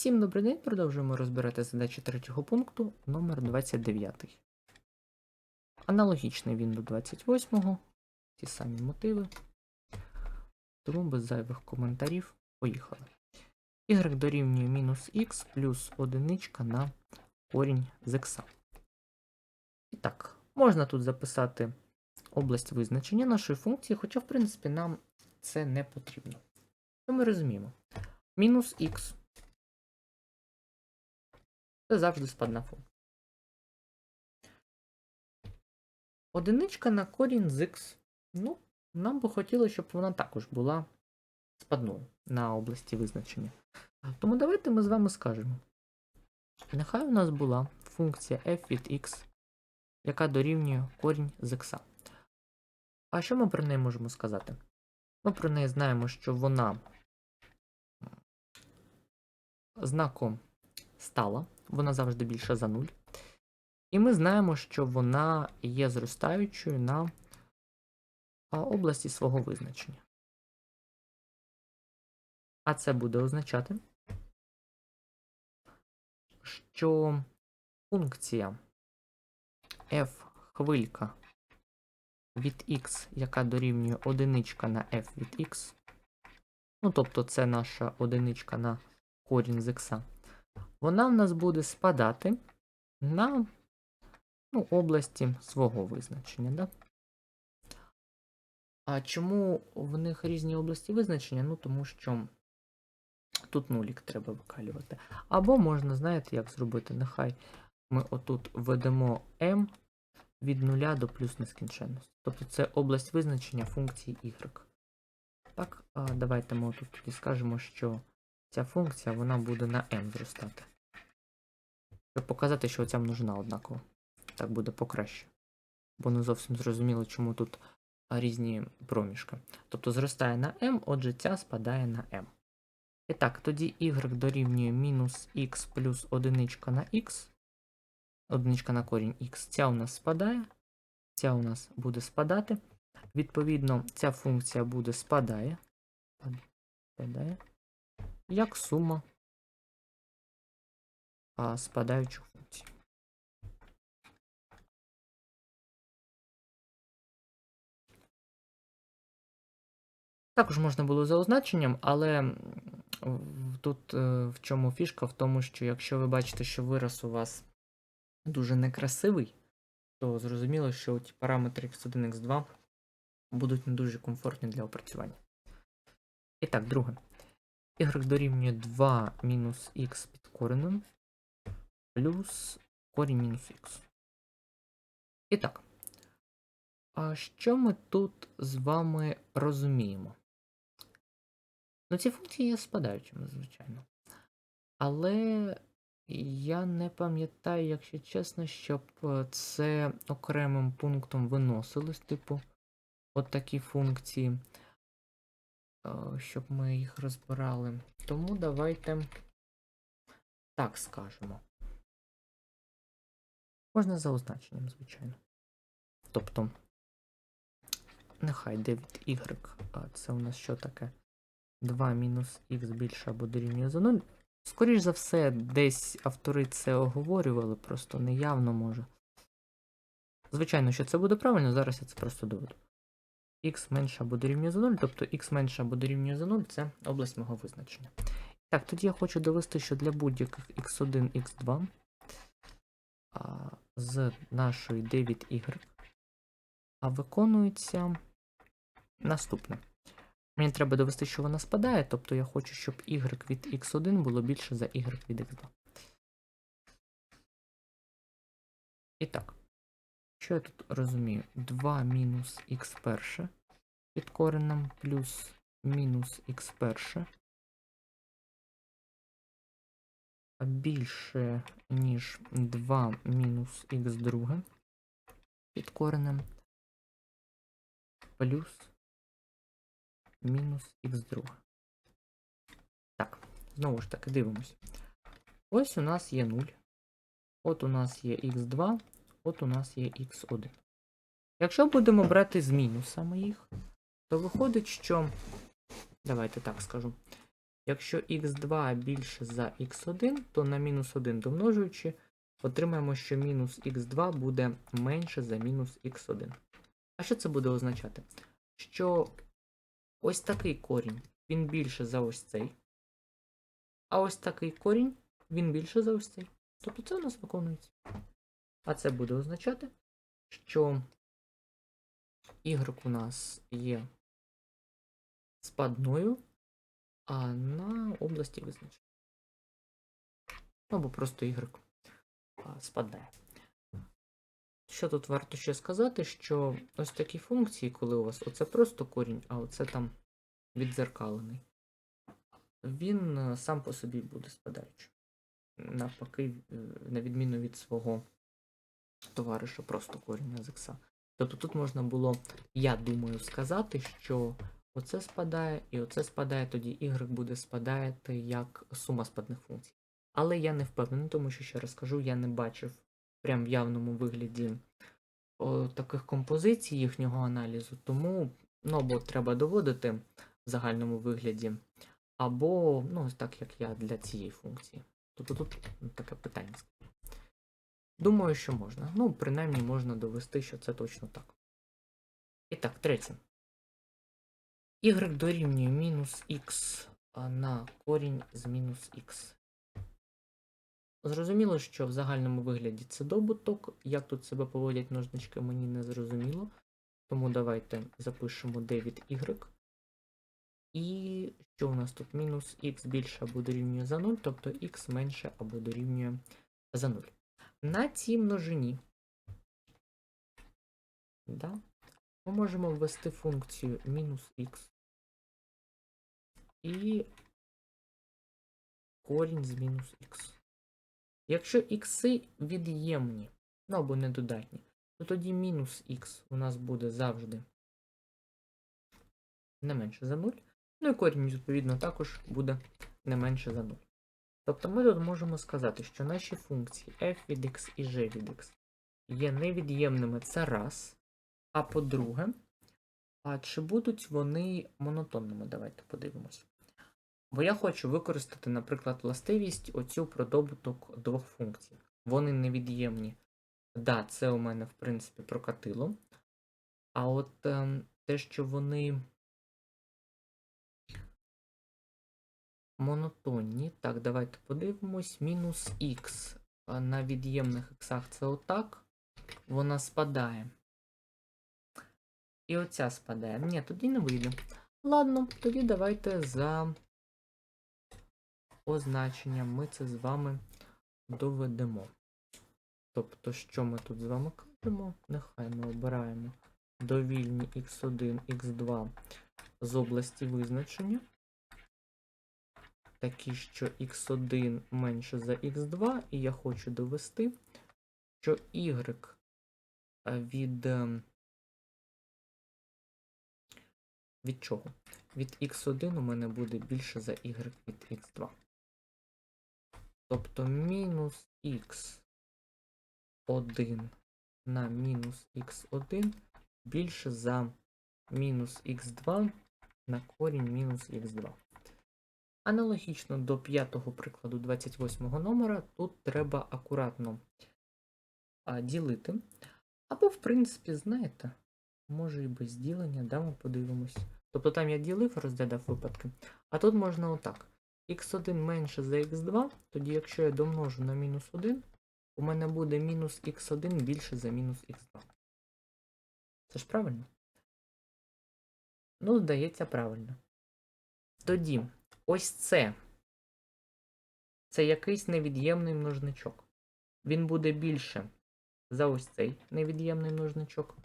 Всім добрий день, продовжуємо розбирати задачі третього пункту номер 29. Аналогічний він до 28-го, ті самі мотиви. Тому без зайвих коментарів поїхали. Y дорівнює мінус х плюс одиничка на корінь з х. І так, можна тут записати область визначення нашої функції, хоча, в принципі, нам це не потрібно. Що ми розуміємо? Мінус х це завжди спадна функція. Одиничка на корінь з х. Ну, нам би хотілося, щоб вона також була спадною на області визначення. Тому давайте ми з вами скажемо. Нехай у нас була функція f від x, яка дорівнює корінь з х. А що ми про неї можемо сказати? Ми про неї знаємо, що вона знаком стала, вона завжди більша за 0. І ми знаємо, що вона є зростаючою на області свого визначення. А це буде означати, що функція f хвилька від x, яка дорівнює одиничка на f від x, ну тобто це наша одиничка на корінь з х, вона в нас буде спадати на ну, області свого визначення. Да? А чому в них різні області визначення? Ну, тому що тут нулік треба викалювати. Або можна, знаєте, як зробити? Нехай ми отут введемо m від 0 до плюс нескінченності. Тобто це область визначення функції y. Так, а давайте ми тут тоді скажемо, що ця функція вона буде на m зростати. Щоб показати, що ця множина однакова. Так буде покраще. Бо не зовсім зрозуміло, чому тут різні проміжки. Тобто зростає на m, отже, ця спадає на m. І так, тоді y дорівнює мінус x плюс одиничка на x. Одиничка на корінь x. Ця у нас спадає. Ця у нас буде спадати. Відповідно, ця функція буде спадає. Спадає. Як сума а, спадаючих функцій. Також можна було за означенням, але тут е, в чому фішка? В тому, що якщо ви бачите, що вираз у вас дуже некрасивий, то зрозуміло, що ті параметри x1, x2 будуть не дуже комфортні для опрацювання. І так, друге. Y дорівнює 2 мінус х під коренем плюс корінь мінус х. І так. А що ми тут з вами розуміємо? Ну, ці функції є спадаючими, звичайно. Але я не пам'ятаю, якщо чесно, щоб е, це окремим пунктом виносилось, типу, от такі функції, щоб ми їх розбирали. Тому давайте так скажемо. Можна за означенням, звичайно. Тобто, нехай 9y, а це у нас що таке? 2 мінус х більше або дорівнює за 0. Скоріш за все, десь автори це оговорювали, просто неявно може. Звичайно, що це буде правильно, зараз я це просто доведу. Х менше або дорівнює за 0, тобто х менше або дорівнює за 0 це область мого визначення. Так, тоді я хочу довести, що для будь-яких x1, x2 а, з нашої 9y а виконується наступне. Мені треба довести, що вона спадає, тобто я хочу, щоб y від x1 було більше за y від x2. І так, що я тут розумію? 2 мінус х перше під коренем плюс мінус х перше більше, ніж 2 мінус х друге під коренем плюс мінус х друге. Так, знову ж таки дивимось. Ось у нас є 0. От у нас є х2, от у нас є х1. Якщо будемо брати з мінусами їх, то виходить, що. Давайте так скажу. Якщо х2 більше за х1, то на мінус 1 домножуючи, отримаємо, що мінус х2 буде менше за мінус х1. А що це буде означати? Що ось такий корінь, він більше за ось цей. А ось такий корінь, він більше за ось цей. Тобто це у нас виконується. А це буде означати, що y у нас є спадною, а на області визначення. Ну, Або просто y спадає. Що тут варто ще сказати, що ось такі функції, коли у вас оце просто корінь, а оце там відзеркалений, він е, сам по собі буде спадаючим. Навпаки, е, на відміну від свого товариша, просто корінь з ікса. Тобто тут можна було, я думаю, сказати, що оце спадає і оце спадає, тоді y буде спадати як сума спадних функцій. Але я не впевнений, тому що, ще раз кажу, я не бачив прям в явному вигляді о, таких композицій їхнього аналізу, тому ну, або треба доводити в загальному вигляді, або, ну, так як я для цієї функції. Тобто тут таке питання. Думаю, що можна. Ну, принаймні можна довести, що це точно так. І так, третє. Y дорівнює мінус х на корінь з мінус х. Зрозуміло, що в загальному вигляді це добуток. Як тут себе поводять ножнички, мені не зрозуміло. Тому давайте запишемо 9y. І що у нас тут? Мінус х більше або дорівнює за 0, тобто х менше або дорівнює за 0. На цій множині да, ми можемо ввести функцію мінус х і корінь з мінус х. Якщо ікси від'ємні, ну або недодатні, то тоді мінус х у нас буде завжди не менше за 0. Ну і корінь, відповідно, також буде не менше за 0. Тобто ми тут можемо сказати, що наші функції f від x і g від x є невід'ємними це раз. А по-друге, а чи будуть вони монотонними? Давайте подивимось. Бо я хочу використати, наприклад, властивість оцю про добуток двох функцій. Вони невід'ємні. Да, це у мене, в принципі, прокатило. А от ем, те, що вони монотонні. Так, давайте подивимось. Мінус х на від'ємних іксах це отак. Вона спадає. І оця спадає. Ні, тоді не вийде. Ладно, тоді давайте за означенням ми це з вами доведемо. Тобто, що ми тут з вами кажемо? Нехай ми обираємо довільні x1, x2 з області визначення такі, що x1 менше за x2, і я хочу довести, що y від ем, від чого? Від x1 у мене буде більше за y від x2. Тобто мінус x1 на мінус x1 більше за мінус x2 на корінь мінус x2. Аналогічно до п'ятого прикладу 28 номера, тут треба акуратно ділити. Або, в принципі, знаєте, може і без ділення, да, ми подивимось. Тобто там я ділив, розглядав випадки. А тут можна отак. х1 менше за х2, тоді якщо я домножу на мінус 1, у мене буде мінус х1 більше за мінус х2. Це ж правильно? Ну, здається, правильно. Тоді. Ось це. Це якийсь невід'ємний множничок. Він буде більше за ось цей невід'ємний множничок.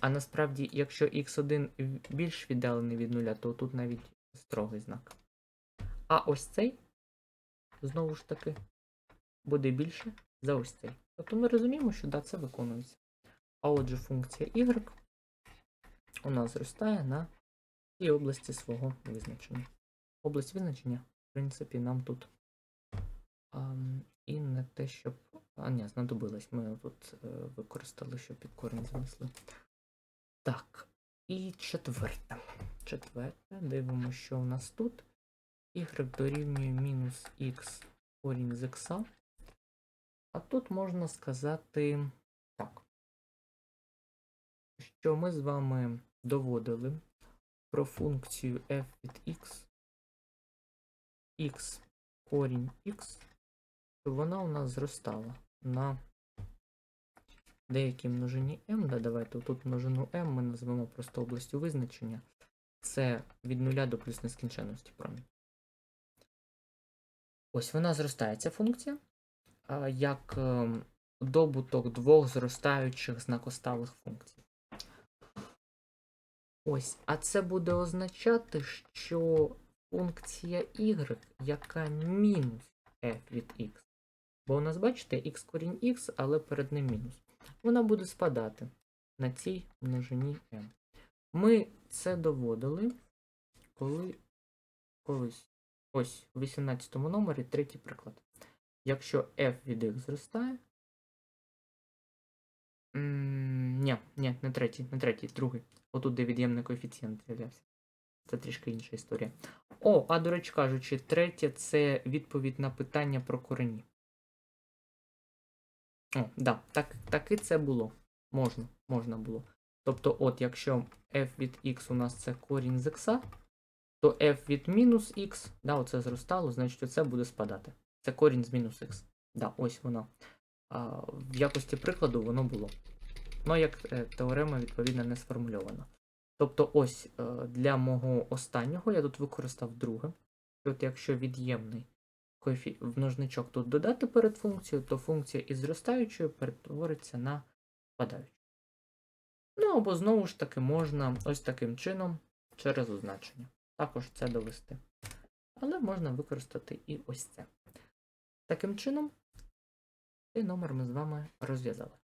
А насправді, якщо x1 більш віддалений від нуля, то тут навіть строгий знак. А ось цей, знову ж таки, буде більше за ось цей. Тобто ми розуміємо, що да, це виконується. А отже, функція y у нас зростає на цій області свого визначення область визначення, в принципі, нам тут а, і не те, щоб. А, ні, знадобилось. Ми тут е, використали, щоб під корінь занесли. Так. І четверте. Четверте. Дивимося, що у нас тут. y дорівнює мінус х корінь з х. А тут можна сказати так, що ми з вами доводили про функцію f від x, x корінь x, що вона у нас зростала на деякій множині m. Да, давайте тут множину m ми назвемо просто областю визначення. Це від нуля до плюс нескінченності промінь. Ось вона зростає ця функція, як ем, добуток двох зростаючих знакосталих функцій. Ось, а це буде означати, що функція y, яка мінус f від x. Бо у нас, бачите, x корінь x, але перед ним мінус. Вона буде спадати на цій множині m. Ми це доводили, коли колись. Ось у 18 номері третій приклад. Якщо f від x зростає. Ні, ні, не третій, не третій, другий. Отут, де від'ємний коефіцієнт з'являвся. Це трішки інша історія. О, а до речі кажучи, третє це відповідь на питання про корені. О, да, так, таки це було. Можна, можна було. Тобто, от, якщо f від x у нас це корінь з x, то f від мінус x, да, оце зростало, значить оце буде спадати. Це корінь з мінус x. Да, ось воно. А, в якості прикладу воно було. Ну, як е, теорема, відповідно, не сформульована. Тобто, ось е, для мого останнього я тут використав друге. От якщо від'ємний множничок тут додати перед функцією, то функція із зростаючою перетвориться на спадаючу. Ну або знову ж таки можна ось таким чином через означення. Також це довести. Але можна використати і ось це. Таким чином, цей номер ми з вами розв'язали.